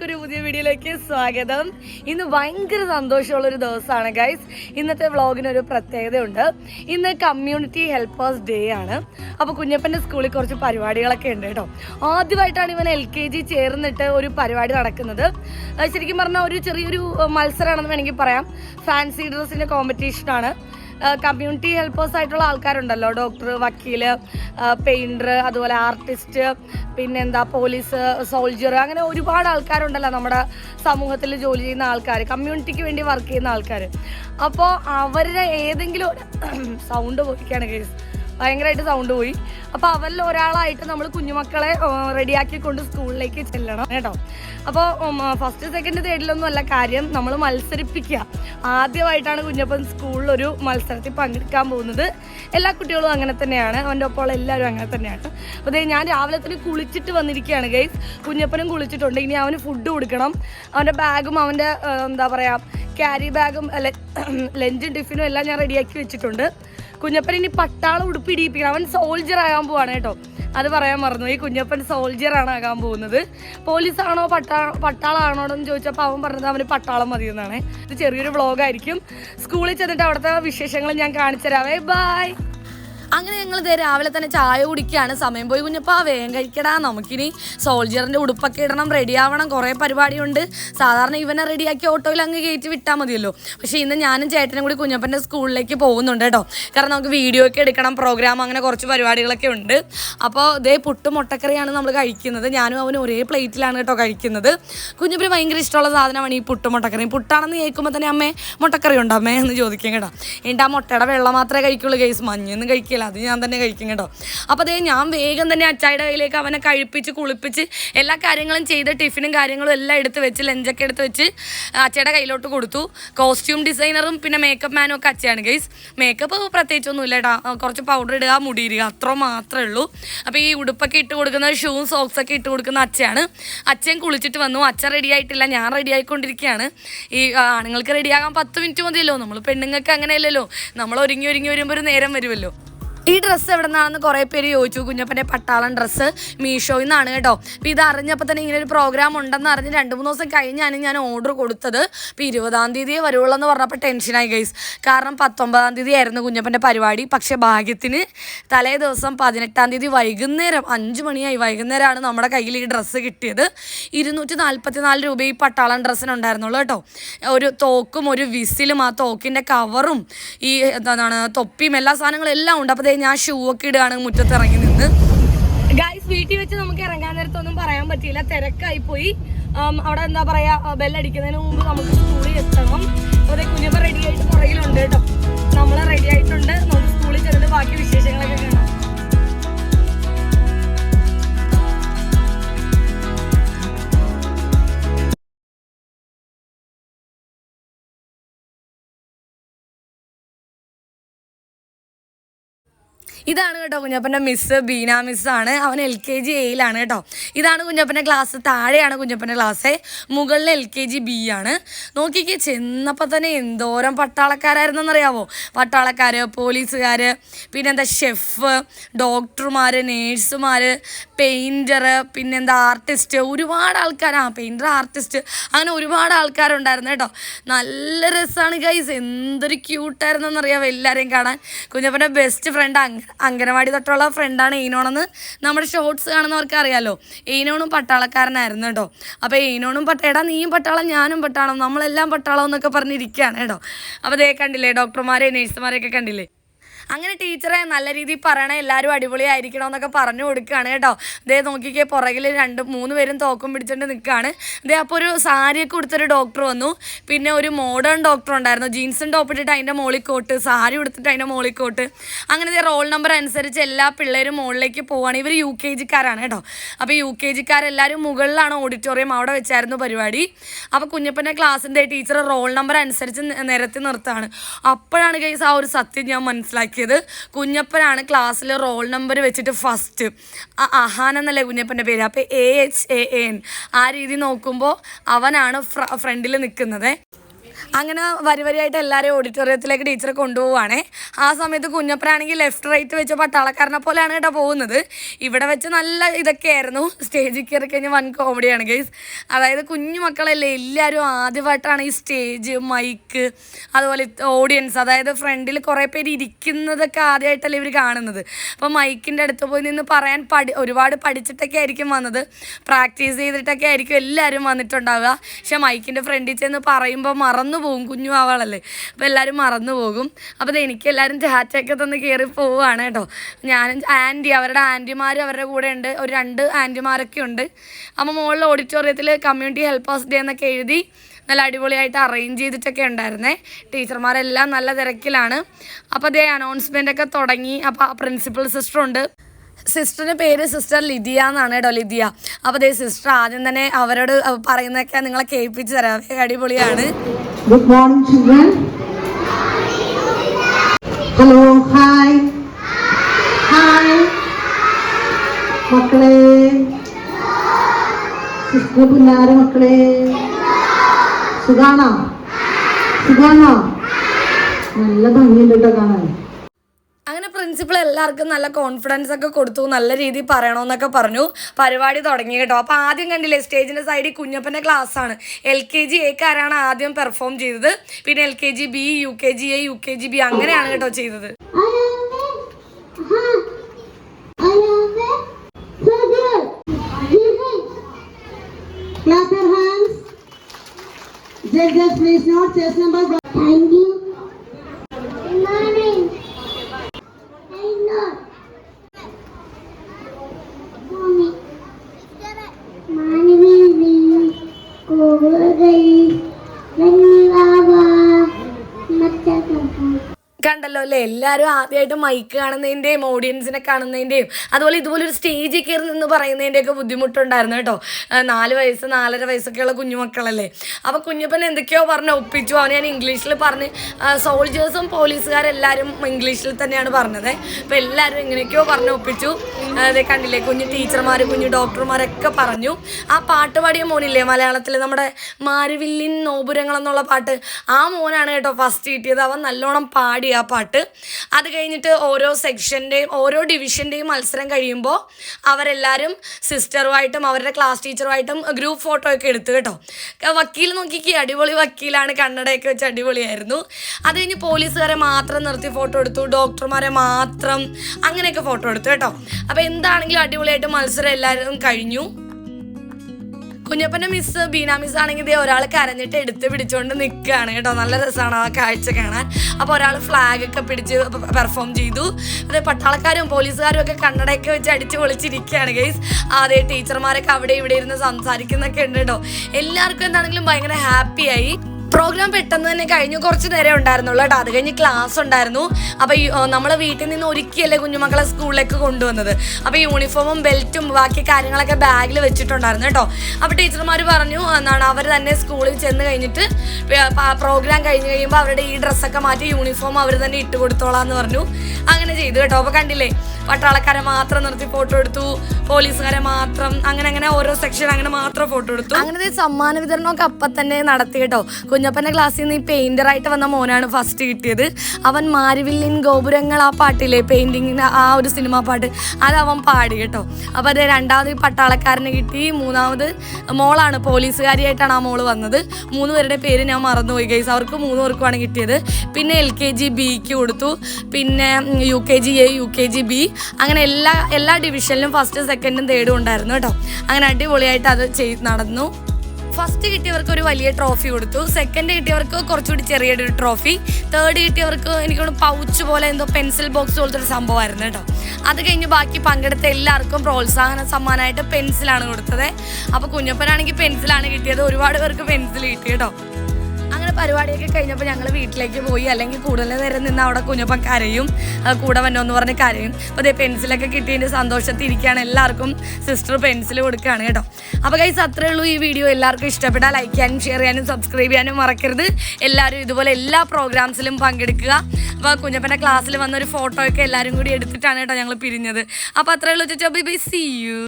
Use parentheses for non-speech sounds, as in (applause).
എല്ലാവർക്കും ഒരു പുതിയ വീഡിയോയിലേക്ക് സ്വാഗതം. ഇന്ന് ഭയങ്കര സന്തോഷമുള്ള ഒരു ദിവസമാണ് ഗൈസ് ഇന്നത്തെ വ്ളോഗിനൊരു പ്രത്യേകതയുണ്ട്. ഇന്ന് കമ്മ്യൂണിറ്റി ഹെൽപ്പേഴ്സ് ഡേ ആണ്. അപ്പോൾ കുഞ്ഞപ്പന്റെ സ്കൂളിൽ കുറച്ച് പരിപാടികളൊക്കെ ഉണ്ട് കേട്ടോ. ആദ്യമായിട്ടാണ് ഇവൻ എൽ കെ ജി ചേർന്നിട്ട് ഒരു പരിപാടി നടക്കുന്നത്. ശരിക്കും പറഞ്ഞാൽ ഒരു ചെറിയൊരു മത്സരമാണെന്ന് വേണമെങ്കിൽ പറയാം. ഫാൻസി ഡ്രസ്സിന്റെ കോമ്പറ്റീഷനാണ് കമ്മ്യൂണിറ്റി ഹെൽപ്പേഴ്സ് ആയിട്ടുള്ള ആൾക്കാരുണ്ടല്ലോ. ഡോക്ടർ വക്കീൽ പെയിന്റർ അതുപോലെ ആർട്ടിസ്റ്റ് പിന്നെന്താ പോലീസ് സോൾജർ അങ്ങനെ ഒരുപാട് ആൾക്കാരുണ്ടല്ലോ നമ്മുടെ സമൂഹത്തിൽ ജോലി ചെയ്യുന്ന ആൾക്കാർ കമ്മ്യൂണിറ്റിക്ക് വേണ്ടി വർക്ക് ചെയ്യുന്ന ആൾക്കാർ അപ്പോൾ അവരുടെ ഏതെങ്കിലും സൗണ്ട് (clears throat) പോയിക്കാണ് കേസ് ഭയങ്കരമായിട്ട് സൗണ്ട് പോയി. അപ്പോൾ അവരിൽ ഒരാളായിട്ട് നമ്മൾ കുഞ്ഞുമക്കളെ റെഡിയാക്കി കൊണ്ട് സ്കൂളിലേക്ക് ചെല്ലണം കേട്ടോ. അപ്പോൾ ഫസ്റ്റ് സെക്കൻഡ് തേർഡിലൊന്നും അല്ല കാര്യം നമ്മൾ മത്സരിപ്പിക്കുക ആദ്യമായിട്ടാണ് കുഞ്ഞപ്പൻ സ്കൂളിൽ ഒരു മത്സരത്തിൽ പങ്കെടുക്കാൻ പോകുന്നത്. എല്ലാ കുട്ടികളും അങ്ങനെ തന്നെയാണ്. അവന്റെ ഒപ്പമുള്ള എല്ലാവരും അങ്ങനെ തന്നെയാണ്. അപ്പോൾ ഞാൻ രാവിലെ തന്നെ കുളിച്ചിട്ട് വന്നിരിക്കുകയാണ് ഗൈസ് കുഞ്ഞപ്പനും കുളിച്ചിട്ടുണ്ട്. ഇനി അവന് ഫുഡ് കൊടുക്കണം. അവന്റെ ബാഗും അവന്റെ എന്താ പറയുക ക്യാരി ബാഗും ലഞ്ചും ടിഫിനും എല്ലാം ഞാൻ റെഡിയാക്കി വെച്ചിട്ടുണ്ട്. കുഞ്ഞപ്പൻ ഇനി പട്ടാളം ഉടുപ്പ് ഇടിയിപ്പിക്കണം. അവൻ സോൾജർ ആകാൻ പോവാണ് കേട്ടോ. അത് പറയാൻ മറന്നു ഈ കുഞ്ഞപ്പൻ സോൾജർ ആണ് ആകാൻ പോകുന്നത്. പോലീസാണോ പട്ടാ പട്ടാളാണോ എന്ന് ചോദിച്ചപ്പോൾ അവൻ പറഞ്ഞത് അവന് പട്ടാളം മതി എന്നാണ്. ഇത് ചെറിയൊരു വ്ളോഗായിരിക്കും സ്കൂളിൽ ചെന്നിട്ട് അവിടുത്തെ വിശേഷങ്ങൾ ഞാൻ കാണിച്ചു തരാവേ ബൈ അങ്ങനെ ഞങ്ങൾ ഇതേ രാവിലെ തന്നെ ചായ കുടിക്കുകയാണ്. സമയം പോയി കുഞ്ഞപ്പാ വേഗം കഴിക്കടാ. നമുക്കിനി സോൾജിയറിന്റെ ഉടുപ്പൊക്കെ ഇടണം റെഡി ആവണം. കുറേ പരിപാടിയുണ്ട്. സാധാരണ ഇവനെ റെഡിയാക്കി ഓട്ടോയിൽ അങ്ങ് കയറ്റി വിട്ടാൽ മതിയല്ലോ. പക്ഷേ ഇന്ന് ഞാനും ചേട്ടനും കൂടി കുഞ്ഞപ്പന്റെ സ്കൂളിലേക്ക് പോകുന്നുണ്ട് കേട്ടോ. കാരണം നമുക്ക് വീഡിയോ ഒക്കെ എടുക്കണം പ്രോഗ്രാം അങ്ങനെ കുറച്ച് പരിപാടികളൊക്കെ ഉണ്ട്. അപ്പോൾ ഇതേ പുട്ടും മുട്ടക്കറിയാണ് നമ്മൾ കഴിക്കുന്നത്. ഞാനും അവന് ഒരേ പ്ലേറ്റിലാണ് കേട്ടോ കഴിക്കുന്നത്. കുഞ്ഞപ്പന് ഭയങ്കര ഇഷ്ടമുള്ള സാധനമാണ് ഈ പുട്ടും മുട്ടക്കറി പുട്ടാണെന്ന് കേൾക്കുമ്പോൾ തന്നെ അമ്മേ മുട്ടക്കറി ഉണ്ടോ? അമ്മേ എന്ന് ചോദിക്കും കേട്ടോ. എന്നിട്ട് ആ മുട്ടയുടെ വെള്ളം മാത്രമേ കഴിക്കുള്ളൂ കേസ് മഞ്ഞൊന്നും കഴിക്കില്ല. അത് ഞാൻ തന്നെ കഴിക്കും കേട്ടോ. അപ്പോൾ അതേ ഞാൻ വേഗം തന്നെ അച്ചായുടെ കയ്യിലേക്ക് അവനെ കഴിപ്പിച്ച് കുളിപ്പിച്ച് എല്ലാ കാര്യങ്ങളും ചെയ്ത് ടിഫിനും കാര്യങ്ങളും എല്ലാം എടുത്ത് വെച്ച് ലഞ്ചൊക്കെ എടുത്ത് വെച്ച് അച്ചയുടെ കയ്യിലോട്ട് കൊടുത്തു. കോസ്റ്റ്യൂം ഡിസൈനറും പിന്നെ മേക്കപ്പ് മാനും ഒക്കെ അച്ചയാണ് ഗൈസ് മേക്കപ്പ് പ്രത്യേകിച്ചൊന്നുമില്ല കേട്ടോ. കുറച്ച് പൗഡർ ഇടുക മുടി ഇടുക അത്ര മാത്രമേ ഉള്ളൂ. അപ്പോൾ ഈ ഉടുപ്പൊക്കെ ഇട്ട് കൊടുക്കുന്ന ഷൂവും സോക്സൊക്കെ ഇട്ട് കൊടുക്കുന്ന അച്ചയാണ്. അച്ഛൻ കുളിച്ചിട്ട് വന്നു. അച്ഛൻ റെഡി ആയിട്ടില്ല. ഞാൻ റെഡി ആയിക്കൊണ്ടിരിക്കുകയാണ്. ഈ ആണുങ്ങൾക്ക് റെഡിയാകാൻ പത്ത് മിനിറ്റ് മതിയല്ലോ. നമ്മൾ പെണ്ണുങ്ങൾക്ക് അങ്ങനെയല്ലല്ലോ. നമ്മൾ ഒരുങ്ങി ഒരുങ്ങി വരുമ്പോൾ ഒരു നേരം വരുമല്ലോ ഈ ഡ്രസ്സ് എവിടെ നിന്നാണെന്ന് കുറേ പേര് ചോദിച്ചു. കുഞ്ഞപ്പന്റെ പട്ടാളൻ ഡ്രസ്സ് മീഷോയിൽ നിന്നാണ് കേട്ടോ. അപ്പോൾ ഇത് അറിഞ്ഞപ്പോൾ തന്നെ ഇങ്ങനെ ഒരു പ്രോഗ്രാം ഉണ്ടെന്ന് അറിഞ്ഞ് രണ്ട് മൂന്ന് ദിവസം കഴിഞ്ഞാണ് ഞാൻ ഓർഡർ കൊടുത്തത്. അപ്പോൾ ഇരുപതാം തീയതിയെ വരുള്ളൂ എന്ന് പറഞ്ഞപ്പോൾ ടെൻഷനായി ഗൈസ് കാരണം പത്തൊമ്പതാം തീയതി ആയിരുന്നു കുഞ്ഞപ്പന്റെ പരിപാടി. പക്ഷേ ഭാഗ്യത്തിന് തലേ ദിവസം പതിനെട്ടാം തീയതി വൈകുന്നേരം അഞ്ച് മണിയായി വൈകുന്നേരമാണ് നമ്മുടെ കയ്യിൽ ഈ ഡ്രസ്സ് കിട്ടിയത്. ഇരുന്നൂറ്റി നാൽപ്പത്തി നാല് രൂപ ഈ പട്ടാളൻ ഡ്രസ്സിനുണ്ടായിരുന്നുള്ളൂ കേട്ടോ. ഒരു തോക്കും ഒരു വിസിലും ആ തോക്കിന്റെ കവറും ഈ എന്താണ് തൊപ്പിയും എല്ലാ സാധനങ്ങളും എല്ലാം ഉണ്ട്. അപ്പോൾ ദേ ഞാൻ ഷൂ ഒക്കെ ഇടുകയാണ് മുറ്റത്ത് ഇറങ്ങി നിന്ന്. ഗൈസ് വീട്ടിൽ വെച്ച് നമുക്ക് ഇറങ്ങാൻ നേരത്തൊന്നും പറയാൻ പറ്റിയില്ല. തിരക്കായി പോയി അവിടെ എന്താ പറയാ ബെല്ലടിക്കുന്നതിന് മുമ്പ് നമുക്ക് സ്കൂളിൽ എത്തണം. അതെ കുഞ്ഞപ്പ റെഡി ആയിട്ട് പുറകിലുണ്ട് കേട്ടോ. നമ്മൾ റെഡി ആയിട്ടുണ്ട്. നമുക്ക് സ്കൂളിൽ ചെന്നിട്ട് ബാക്കി വിശേഷങ്ങളൊക്കെ കാണാം. ഇതാണ് കേട്ടോ കുഞ്ഞപ്പന്റെ മിസ്സ് ബീന മിസ്സാണ് അവൻ എൽ കെ ജി എയിലാണ് കേട്ടോ. ഇതാണ് കുഞ്ഞപ്പന്റെ ക്ലാസ് താഴെയാണ് കുഞ്ഞപ്പന്റെ ക്ലാസ് മുകളിൽ എൽ കെ ജി ബി ആണ്. നോക്കിക്കേ ചെന്നപ്പോൾ തന്നെ എന്തോരം പട്ടാളക്കാരായിരുന്നെന്നറിയാവോ? പട്ടാളക്കാർ പോലീസുകാർ പിന്നെന്താ ഷെഫ് ഡോക്ടർമാർ നേഴ്സുമാർ പെയിന്റർ പിന്നെന്താ ആർട്ടിസ്റ്റ് ഒരുപാട് ആൾക്കാർ ആ പെയിന്റർ ആർട്ടിസ്റ്റ് അങ്ങനെ ഒരുപാട് ആൾക്കാരുണ്ടായിരുന്നു കേട്ടോ. നല്ല രസമാണ് ഗൈസ് എന്തൊരു ക്യൂട്ടായിരുന്നു എന്നറിയാമോ എല്ലാവരെയും കാണാൻ. കുഞ്ഞപ്പന്റെ ബെസ്റ്റ് ഫ്രണ്ട് അംഗനവാടി തൊട്ടുള്ള ഫ്രണ്ടാണ് എയ്നോണെന്ന് നമ്മുടെ ഷോർട്സ് കാണുന്നവർക്ക് അറിയാമല്ലോ എയ്നോണും പട്ടാളക്കാരനായിരുന്നു കേട്ടോ. അപ്പോൾ എയ്നോണും പട്ടേടാ നീയും പട്ടാളം ഞാനും പട്ടാളം നമ്മളെല്ലാം പട്ടാളം എന്നൊക്കെ പറഞ്ഞിരിക്കുകയാണ് കേട്ടോ. അപ്പോൾ ദേ കണ്ടില്ലേ ഡോക്ടർമാരെ നേഴ്സുമാരെയൊക്കെ കണ്ടില്ലേ? അങ്ങനെ ടീച്ചറെ നല്ല രീതിയിൽ പറയണേ എല്ലാവരും അടിപൊളിയായിരിക്കണം എന്നൊക്കെ പറഞ്ഞു കൊടുക്കുകയാണ് കേട്ടോ. ദേ നോക്കിക്കേ പുറകിൽ രണ്ട് മൂന്ന് പേരും തോക്കും പിടിച്ചിട്ട് നിൽക്കുകയാണ് ദേ അപ്പോൾ ഒരു സാരിയൊക്കെ കൊടുത്തൊരു ഡോക്ടർ വന്നു. പിന്നെ ഒരു മോഡേൺ ഡോക്ടർ ഉണ്ടായിരുന്നു. ജീൻസും ടോപ്പ് ഇട്ടിട്ട് അതിന്റെ മോളിക്കോട്ട് സാരി കൊടുത്തിട്ട് അതിന്റെ മോളിക്കോട്ട് അങ്ങനെ ദേ റോൾ നമ്പർ അനുസരിച്ച് എല്ലാ പിള്ളേരും മുകളിലേക്ക് പോവുകയാണ് ഇവർ യു കെ ജിക്കാരാണ് കേട്ടോ. അപ്പോൾ യു കെ ജിക്കാരെല്ലാവരും മുകളിലാണ് ഓഡിറ്റോറിയം അവിടെ വെച്ചായിരുന്നു പരിപാടി. അപ്പോൾ കുഞ്ഞപ്പന്റെ ക്ലാസ്സിന്റെ ടീച്ചർ റോൾ നമ്പർ അനുസരിച്ച് നിരത്തി നിർത്താണ് അപ്പോഴാണ് കേസ് ആ ഒരു സത്യം ഞാൻ മനസ്സിലാക്കിയത്. കുഞ്ഞപ്പനാണ് ക്ലാസ്സിൽ റോൾ നമ്പർ വെച്ചിട്ട് ഫസ്റ്റ് ആ അഹാൻ എന്നല്ലേ കുഞ്ഞപ്പന്റെ പേര്? അപ്പോൾ എ എച്ച് എ എൻ ആ രീതി നോക്കുമ്പോൾ അവനാണ് ഫ്രണ്ടിൽ നിൽക്കുന്നത് അങ്ങനെ വരി വരിയായിട്ട് എല്ലാവരെയും ഓഡിറ്റോറിയത്തിലേക്ക് ടീച്ചർ കൊണ്ടുപോവാണേ ആ സമയത്ത് കുഞ്ഞപ്പനാണെങ്കിൽ ലെഫ്റ്റ് റൈറ്റ് വെച്ച പട്ടാളക്കാരനെ പോലെയാണ് കേട്ടോ പോകുന്നത്. ഇവിടെ വെച്ച് നല്ല ഇതൊക്കെ ആയിരുന്നു സ്റ്റേജിൽ കയറി കഴിഞ്ഞാൽ വൻ കോമഡിയാണ് ഗൈസ് അതായത് കുഞ്ഞു മക്കളല്ലേ എല്ലാവരും ആദ്യമായിട്ടാണ് ഈ സ്റ്റേജ് മൈക്ക് അതുപോലെ ഓഡിയൻസ് അതായത് ഫ്രണ്ടിൽ കുറേ പേര് ഇരിക്കുന്നതൊക്കെ ആദ്യമായിട്ടല്ലേ ഇവർ കാണുന്നത്. അപ്പോൾ മൈക്കിന്റെ അടുത്ത് പോയി നിന്ന് പറയാൻ പഠി ഒരുപാട് പഠിച്ചിട്ടൊക്കെ ആയിരിക്കും വന്നത്. പ്രാക്ടീസ് ചെയ്തിട്ടൊക്കെ ആയിരിക്കും എല്ലാവരും വന്നിട്ടുണ്ടാവുക. പക്ഷെ മൈക്കിന്റെ ഫ്രണ്ടിൽ ചെന്ന് പറയുമ്പോൾ മറന്നു പോകും കുഞ്ഞു ആവാളല്ലേ. അപ്പോൾ എല്ലാവരും മറന്നു പോകും. അപ്പോൾ എനിക്ക് എല്ലാവരും ചാറ്റൊക്കെ തന്ന് കയറി പോവുകയാണ് കേട്ടോ. ഞാനും ആന്റി അവരുടെ ആന്റിമാർ അവരുടെ കൂടെ ഉണ്ട്. ഒരു രണ്ട് ആന്റിമാരൊക്കെ ഉണ്ട്. അപ്പോൾ മുകളിൽ ഓഡിറ്റോറിയത്തിൽ കമ്മ്യൂണിറ്റി ഹെൽപ്പേഴ്സ് ഡേ എന്നൊക്കെ എഴുതി നല്ല അടിപൊളിയായിട്ട് അറേഞ്ച് ചെയ്തിട്ടൊക്കെ ഉണ്ടായിരുന്നേ. ടീച്ചർമാരെല്ലാം നല്ല തിരക്കിലാണ്. അപ്പോൾ അതേ അനൗൺസ്മെന്റ് ഒക്കെ തുടങ്ങി. അപ്പോൾ പ്രിൻസിപ്പൽ സിസ്റ്റർ ഉണ്ട്. സിസ്റ്ററിന്റെ പേര് സിസ്റ്റർ ലിദിയ എന്നാണ് കേട്ടോ ലിദിയ. അപ്പോൾ അതേ സിസ്റ്റർ ആദ്യം തന്നെ അവരോട് പറയുന്നതൊക്കെ നിങ്ങളെ കേൾപ്പിച്ച് തരാം. അടിപൊളിയാണ്. Good morning. Hello hi. Hi. മക്കളെ. സിസ്റ്റർ പിന്നാരെ മക്കളെ. സുഖാണോ? സുഖാണോ? നല്ല ഭംഗിയുണ്ട് കേട്ടോ കാണാൻ. പ്രിൻസിപ്പൾ എല്ലാവർക്കും നല്ല കോൺഫിഡൻസ് ഒക്കെ കൊടുത്തു നല്ല രീതിയിൽ പറയണമെന്നൊക്കെ പറഞ്ഞു പരിപാടി തുടങ്ങി കേട്ടോ അപ്പോൾ ആദ്യം കണ്ടില്ലേ സ്റ്റേജിന്റെ സൈഡിൽ കുഞ്ഞപ്പന്റെ ക്ലാസ് ആണ് എൽ കെ ജി എക്കാരാണ് ആദ്യം പെർഫോം ചെയ്തത് പിന്നെ L K G B U K G A U K G B അങ്ങനെയാണ് കേട്ടോ ചെയ്തത് Clap your hands. Judges, please note chess number. Thank you. എല്ലാവരും ആദ്യമായിട്ട് മൈക്ക് കാണുന്നതിന്റെയും ഓഡിയൻസിനെ കാണുന്നതിന്റെയും അതുപോലെ ഇതുപോലെ ഒരു സ്റ്റേജിൽ കയറി നിന്ന് പറയുന്നതിന്റെയൊക്കെ ബുദ്ധിമുട്ടുണ്ടായിരുന്നു കേട്ടോ. നാല് വയസ്സ് നാലര വയസ്സൊക്കെയുള്ള കുഞ്ഞുമക്കളല്ലേ അപ്പോൾ കുഞ്ഞപ്പൻ എന്തൊക്കെയോ പറഞ്ഞ് ഒപ്പിച്ചു. അവൻ ഞാൻ ഇംഗ്ലീഷിൽ പറഞ്ഞ് സോൾജേഴ്സും പോലീസുകാരെല്ലാവരും ഇംഗ്ലീഷിൽ തന്നെയാണ് പറഞ്ഞത്. അപ്പോൾ എല്ലാവരും എങ്ങനെയൊക്കെയോ പറഞ്ഞ് ഒപ്പിച്ചു. അതെ കണ്ടില്ലേ കുഞ്ഞു ടീച്ചർമാർ കുഞ്ഞു ഡോക്ടർമാരൊക്കെ പറഞ്ഞു. ആ പാട്ട് പാടിയ മോനില്ലേ മലയാളത്തിൽ നമ്മുടെ മാരുവില്ലിൻ നോപുരങ്ങൾ എന്നുള്ള പാട്ട്. ആ മോനാണ് കേട്ടോ ഫസ്റ്റ് കിട്ടിയത്. അവൻ നല്ലോണം പാടി ആ പാട്ട്. അത് കഴിഞ്ഞിട്ട് ഓരോ സെക്ഷന്റെയും ഓരോ ഡിവിഷന്റെയും മത്സരം കഴിയുമ്പോൾ അവരെല്ലാവരും സിസ്റ്ററുമായിട്ടും അവരുടെ ക്ലാസ് ടീച്ചറുമായിട്ടും ഗ്രൂപ്പ് ഫോട്ടോ ഒക്കെ എടുത്തു കേട്ടോ. വക്കീൽ നോക്കിക്ക് അടിപൊളി വക്കീലാണ് കണ്ണടയൊക്കെ വെച്ച് അടിപൊളിയായിരുന്നു. അത് കഴിഞ്ഞ് പോലീസുകാരെ മാത്രം നിർത്തി ഫോട്ടോ എടുത്തു ഡോക്ടർമാരെ മാത്രം അങ്ങനെയൊക്കെ ഫോട്ടോ എടുത്തു കേട്ടോ. അപ്പോൾ എന്താണെങ്കിലും അടിപൊളിയായിട്ട് മത്സരം എല്ലാവരും കഴിഞ്ഞു. കുഞ്ഞപ്പന്റെ മിസ് ബീന മിസ് ആണെങ്കിൽ ഇതേ ഒരാൾ കരഞ്ഞിട്ട് എടുത്ത് പിടിച്ചുകൊണ്ട് നിൽക്കുകയാണ് കേട്ടോ. നല്ല രസമാണ് ആ കാഴ്ച കാണാൻ. അപ്പോൾ ഒരാൾ ഫ്ലാഗ് ഒക്കെ പിടിച്ച് പെർഫോം ചെയ്തു. അതെ പട്ടാളക്കാരും പോലീസുകാരും ഒക്കെ കണ്ണടയൊക്കെ വെച്ച് അടിച്ച് പൊളിച്ചിരിക്കുകയാണ് ഗൈസ് അതെ ടീച്ചർമാരൊക്കെ അവിടെ ഇവിടെ ഇരുന്ന് സംസാരിക്കുന്നൊക്കെ ഉണ്ട് കേട്ടോ. എല്ലാവർക്കും എന്താണെങ്കിലും ഭയങ്കര ഹാപ്പിയായി പ്രോഗ്രാം പെട്ടെന്ന് തന്നെ കഴിഞ്ഞു. കുറച്ച് നേരം ഉണ്ടായിരുന്നുള്ളൂ കേട്ടോ. അത് കഴിഞ്ഞ് ക്ലാസ് ഉണ്ടായിരുന്നു. അപ്പോൾ നമ്മളെ വീട്ടിൽ നിന്ന് ഒരുക്കിയല്ലേ കുഞ്ഞുമക്കളെ സ്കൂളിലേക്ക് കൊണ്ടുവന്നത്. അപ്പോൾ യൂണിഫോമും ബെൽറ്റും ബാക്കി കാര്യങ്ങളൊക്കെ ബാഗിൽ വെച്ചിട്ടുണ്ടായിരുന്നു കേട്ടോ. അപ്പോൾ ടീച്ചർമാർ പറഞ്ഞു എന്നാണ് അവർ തന്നെ സ്കൂളിൽ ചെന്ന് കഴിഞ്ഞിട്ട് പ്രോഗ്രാം കഴിഞ്ഞ് കഴിയുമ്പോൾ അവരുടെ ഈ ഡ്രസ്സൊക്കെ മാറ്റി യൂണിഫോം അവർ തന്നെ ഇട്ട് കൊടുത്തോളാം എന്ന് പറഞ്ഞു. അങ്ങനെ ചെയ്തു കേട്ടോ. അപ്പോൾ കണ്ടില്ലേ പട്ടാളക്കാരെ മാത്രം നിർത്തി ഫോട്ടോ എടുത്തു. പോലീസുകാരെ മാത്രം അങ്ങനെ അങ്ങനെ ഓരോ സെക്ഷൻ അങ്ങനെ മാത്രം ഫോട്ടോ എടുത്തു. അങ്ങനെ സമ്മാന വിതരണമൊക്കെ അപ്പം തന്നെ നടത്തി കേട്ടോ. കുഞ്ഞപ്പന്റെ ക്ലാസ്സിൽ നിന്ന് ഈ പെയിന്ററായിട്ട് വന്ന മോനാണ് ഫസ്റ്റ് കിട്ടിയത്. അവൻ മാരിവില്ലിൻ ഗോപുരങ്ങൾ ആ പാട്ടില്ലേ പെയിന്റിങ്ങിന്റെ ആ ഒരു സിനിമ പാട്ട്. അത് അവൻ പാടി കേട്ടോ. അപ്പോൾ അത് രണ്ടാമത് പട്ടാളക്കാരന് കിട്ടി. മൂന്നാമത് മോളാണ് പോലീസുകാരിയായിട്ടാണ് ആ മോൾ വന്നത്. മൂന്ന് പേരുടെ പേര് ഞാൻ മറന്നുപോയി ഗൈസ് അവർക്ക് മൂന്ന് പേർക്കുമാണ് കിട്ടിയത്. പിന്നെ എൽ കെ ജി ബിക്ക് കൊടുത്തു. പിന്നെ U K G A U K G B. അങ്ങനെ എല്ലാ എല്ലാ ഡിവിഷനിലും ഫസ്റ്റ് സെക്കൻഡും തേർഡും ഉണ്ടായിരുന്നു കേട്ടോ. അങ്ങനെ അടിപൊളിയായിട്ട് അത് ചെയ്ത് നടന്നു. ഫസ്റ്റ് കിട്ടിയവർക്ക് ഒരു വലിയ ട്രോഫി കൊടുത്തു. സെക്കൻഡ് കിട്ടിയവർക്ക് കുറച്ചുകൂടി ചെറിയൊരു ട്രോഫി. തേർഡ് കിട്ടിയവർക്ക് എനിക്കൊന്ന് പൗച്ച് പോലെ എന്തോ പെൻസിൽ ബോക്സ് പോലത്തെ ഒരു സംഭവമായിരുന്നു കേട്ടോ. അത് കഴിഞ്ഞ് ബാക്കി പങ്കെടുത്ത എല്ലാവർക്കും പ്രോത്സാഹന സമ്മാനമായിട്ട് പെൻസിലാണ് കൊടുത്തത്. അപ്പോൾ കുഞ്ഞപ്പനാണെങ്കിൽ പെൻസിലാണ് കിട്ടിയത്. ഒരുപാട് പേർക്ക് പെൻസിൽ കിട്ടി കേട്ടോ. അങ്ങനെ പരിപാടിയൊക്കെ കഴിഞ്ഞപ്പോൾ ഞങ്ങൾ വീട്ടിലേക്ക് പോയി. അല്ലെങ്കിൽ കൂടുതൽ നേരം നിന്ന് അവിടെ കുഞ്ഞപ്പം കരയും. കൂടെ വന്നോ എന്ന് പറഞ്ഞ് കരയും. അപ്പോൾ അതേ പെൻസിലൊക്കെ കിട്ടിയതിന്റെ സന്തോഷത്തിൽ ഇരിക്കുകയാണ് എല്ലാവർക്കും. സിസ്റ്റർ പെൻസിൽ കൊടുക്കുകയാണ് കേട്ടോ. അപ്പോൾ കൈസ് അത്രേ ഉള്ളൂ ഈ വീഡിയോ. എല്ലാവർക്കും ഇഷ്ടപ്പെട്ടാൽ ലൈക്ക് ചെയ്യാനും ഷെയർ ചെയ്യാനും സബ്സ്ക്രൈബ് ചെയ്യാനും മറക്കരുത്. എല്ലാവരും ഇതുപോലെ എല്ലാ പ്രോഗ്രാംസിലും പങ്കെടുക്കുക. അപ്പോൾ കുഞ്ഞപ്പന്റെ ക്ലാസ്സിൽ വന്നൊരു ഫോട്ടോ ഒക്കെ എല്ലാവരും കൂടി എടുത്തിട്ടാണ് കേട്ടോ ഞങ്ങൾ പിരിഞ്ഞത്. അപ്പോൾ അത്രേ ഉള്ളൂ. ചേച്ചാ ബി ബൈ സി യു